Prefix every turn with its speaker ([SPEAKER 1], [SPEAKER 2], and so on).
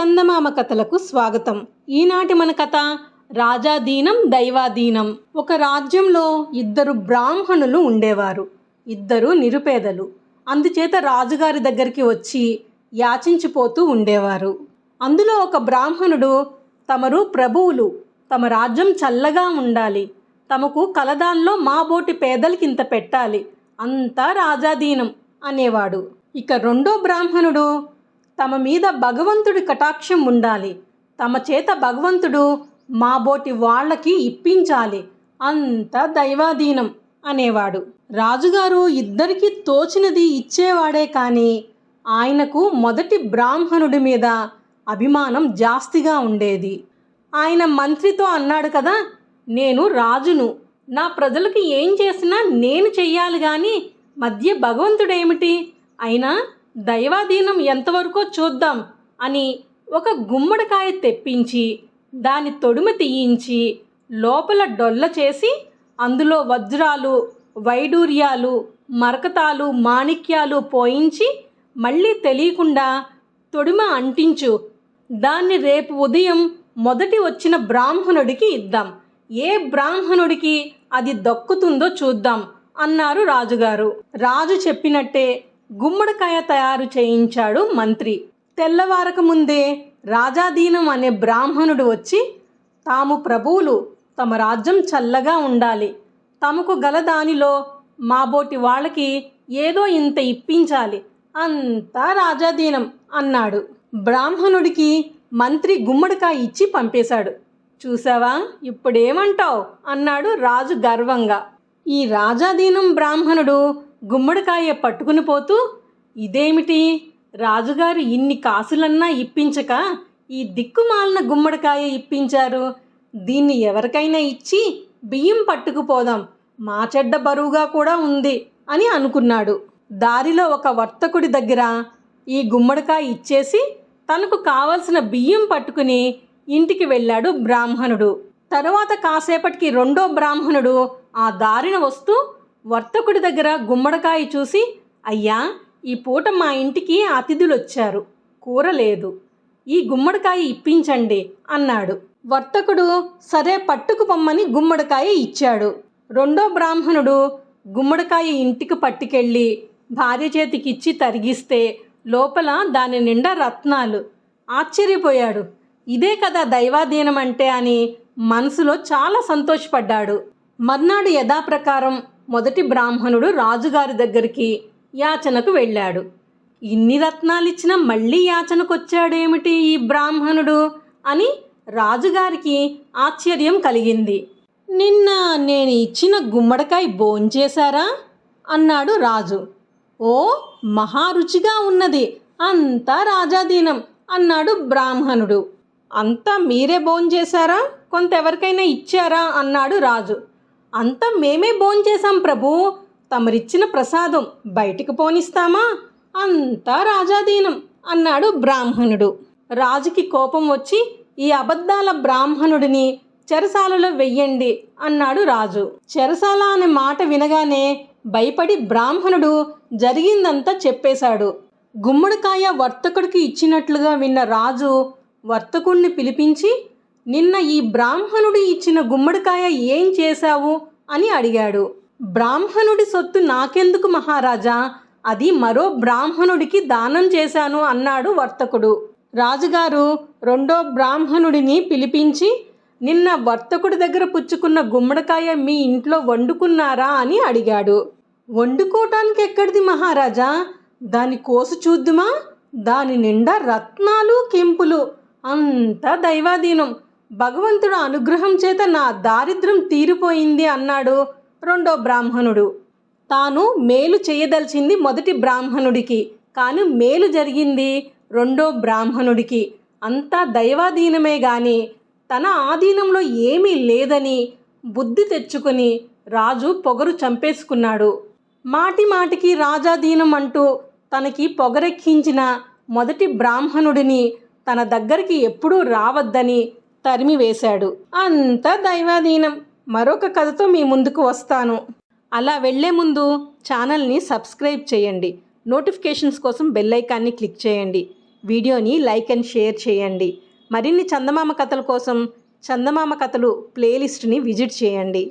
[SPEAKER 1] చందమామ కథలకు స్వాగతం. ఈనాటి మన కథ రాజాదీనం దైవాదీనం. ఒక రాజ్యంలో ఇద్దరు బ్రాహ్మణులు ఉండేవారు. ఇద్దరు నిరుపేదలు. అందుచేత రాజుగారి దగ్గరికి వచ్చి యాచించిపోతూ ఉండేవారు. అందులో ఒక బ్రాహ్మణుడు తమరు ప్రభువులు తమ రాజ్యం చల్లగా ఉండాలి. తమకు కలదాన్లో మా బోటి పేదలకి ఇంత పెట్టాలి. అంతా రాజాదీనం అనేవాడు. ఇక రెండో బ్రాహ్మణుడు తమ మీద భగవంతుడి కటాక్షం ఉండాలి. తమ చేత భగవంతుడు మా బోటి వాళ్ళకి ఇప్పించాలి. అంత దైవాధీనం అనేవాడు. రాజుగారు ఇద్దరికీ తోచినది ఇచ్చేవాడే కానీ ఆయనకు మొదటి బ్రాహ్మణుడి మీద అభిమానం జాస్తిగా ఉండేది. ఆయన మంత్రితో అన్నాడు కదా నేను రాజును. నా ప్రజలకు ఏం చేసినా నేను చెయ్యాలి కానీ మధ్య భగవంతుడేమిటి? అయినా దైవాధీనం ఎంతవరకో చూద్దాం అని ఒక గుమ్మడికాయ తెప్పించి దాని తొడుమ తీయించి లోపల డొల్ల చేసి అందులో వజ్రాలు వైడూర్యాలు మరకతాలు మాణిక్యాలు పోయించి మళ్ళీ తెలియకుండా తొడిమ అంటించు. దాన్ని రేపు ఉదయం మొదటి వచ్చిన బ్రాహ్మణుడికి ఇద్దాం. ఏ బ్రాహ్మణుడికి అది దక్కుతుందో చూద్దాం అన్నారు రాజుగారు. రాజు చెప్పినట్టే గుమ్మడికాయ తయారు చేయించాడు మంత్రి. తెల్లవారక ముందే రాజాదీనం అనే బ్రాహ్మణుడు వచ్చి తాము ప్రభువులు తమ రాజ్యం చల్లగా ఉండాలి. తమకు గల దానిలో మాబోటి వాళ్ళకి ఏదో ఇంత ఇప్పించాలి. అంతా రాజాదీనం అన్నాడు. బ్రాహ్మణుడికి మంత్రి గుమ్మడికాయ ఇచ్చి పంపేశాడు. చూసావా? ఇప్పుడేమంటావు? అన్నాడు రాజు గర్వంగా. ఈ రాజాదీనం బ్రాహ్మణుడు గుమ్మడికాయ పట్టుకుని పోతూ ఇదేమిటి? రాజుగారు ఇన్ని కాసులన్నా ఇప్పించక ఈ దిక్కుమాలిన గుమ్మడికాయ ఇప్పించారు. దీన్ని ఎవరికైనా ఇచ్చి బియ్యం పట్టుకుపోదాం. మా చెడ్డ బరువుగా కూడా ఉంది అని అనుకున్నాడు. దారిలో ఒక వర్తకుడి దగ్గర ఈ గుమ్మడికాయ ఇచ్చేసి తనకు కావలసిన బియ్యం పట్టుకుని ఇంటికి వెళ్ళాడు బ్రాహ్మణుడు. తరువాత కాసేపటికి రెండో బ్రాహ్మణుడు ఆ దారిన వస్తూ వర్తకుడి దగ్గర గుమ్మడికాయ చూసి అయ్యా ఈ పూట మా ఇంటికి అతిథులు వచ్చారు కూర లేదు ఈ గుమ్మడికాయ ఇప్పించండి అన్నాడు. వర్తకుడు సరే పట్టుకు పొమ్మని గుమ్మడికాయ ఇచ్చాడు. రెండో బ్రాహ్మణుడు గుమ్మడికాయ ఇంటికి పట్టుకెళ్ళి భార్య చేతికిచ్చి తరిగిస్తే లోపల దాని నిండా రత్నాలు. ఆశ్చర్యపోయాడు. ఇదే కదా దైవాధీనం అంటే అని మనసులో చాలా సంతోషపడ్డాడు. మర్నాడు యథాప్రకారం మొదటి బ్రాహ్మణుడు రాజుగారి దగ్గరికి యాచనకు వెళ్ళాడు. ఇన్ని రత్నాలిచ్చిన మళ్ళీ యాచనకొచ్చాడేమిటి ఈ బ్రాహ్మణుడు? అని రాజుగారికి ఆశ్చర్యం కలిగింది. నిన్న నేను ఇచ్చిన గుమ్మడికాయ భోంచేశారా? అన్నాడు రాజు. ఓ మహారుచిగా ఉన్నది. అంతా రాజాధీనం అన్నాడు బ్రాహ్మణుడు. అంతా మీరే భోంచేశారా? కొంత ఎవరికైనా ఇచ్చారా? అన్నాడు రాజు. అంతా మేమే భోంచేశాం ప్రభు. తమరిచ్చిన ప్రసాదం బయటికి పోనిస్తామా? అంతా రాజాధీనం అన్నాడు బ్రాహ్మణుడు. రాజుకి కోపం వచ్చి ఈ అబద్ధాల బ్రాహ్మణుడిని చెరసాలలో వెయ్యండి అన్నాడు రాజు. చెరసాల అనే మాట వినగానే భయపడి బ్రాహ్మణుడు జరిగిందంతా చెప్పేశాడు. గుమ్మడికాయ వర్తకుడికి ఇచ్చినట్లుగా విన్న రాజు వర్తకుణ్ణి పిలిపించి నిన్న ఈ బ్రాహ్మణుడు ఇచ్చిన గుమ్మడికాయ ఏం చేశావు? అని అడిగాడు. బ్రాహ్మణుడి సొత్తు నాకెందుకు మహారాజా? అది మరో బ్రాహ్మణుడికి దానం చేశాను అన్నాడు వర్తకుడు. రాజుగారు రెండో బ్రాహ్మణుడిని పిలిపించి నిన్న వర్తకుడి దగ్గర పుచ్చుకున్న గుమ్మడికాయ మీ ఇంట్లో వండుకున్నారా అని అడిగాడు. వండుకోవటానికి ఎక్కడిది మహారాజా? దాని కోసు చూద్దుమా? దాని నిండా రత్నాలు కెంపులు. అంత దైవాధీనం. భగవంతుడు అనుగ్రహం చేత నా దారిద్ర్యం తీరిపోయింది అన్నాడు రెండో బ్రాహ్మణుడు. తాను మేలు చేయదలిచింది మొదటి బ్రాహ్మణుడికి కానీ మేలు జరిగింది రెండో బ్రాహ్మణుడికి. అంతా దైవాధీనమే గాని తన ఆధీనంలో ఏమీ లేదని బుద్ధి తెచ్చుకొని రాజు పొగరు చంపేసుకున్నాడు. మాటి మాటికి రాజాధీనం అంటూ తనకి పొగరెక్కించిన మొదటి బ్రాహ్మణుడిని తన దగ్గరికి ఎప్పుడూ రావద్దని తరిమివేశాడు అంత దైవాధీనం. మరొక కథతో మీ ముందుకు వస్తాను. అలా వెళ్ళే ముందు ఛానల్ని సబ్స్క్రైబ్ చేయండి. నోటిఫికేషన్స్ కోసం బెల్ ఐకాన్ని క్లిక్ చేయండి. వీడియోని లైక్ అండ్ షేర్ చేయండి. మరిన్ని చందమామ కథల కోసం చందమామ కథలు ప్లేలిస్ట్ని విజిట్ చేయండి.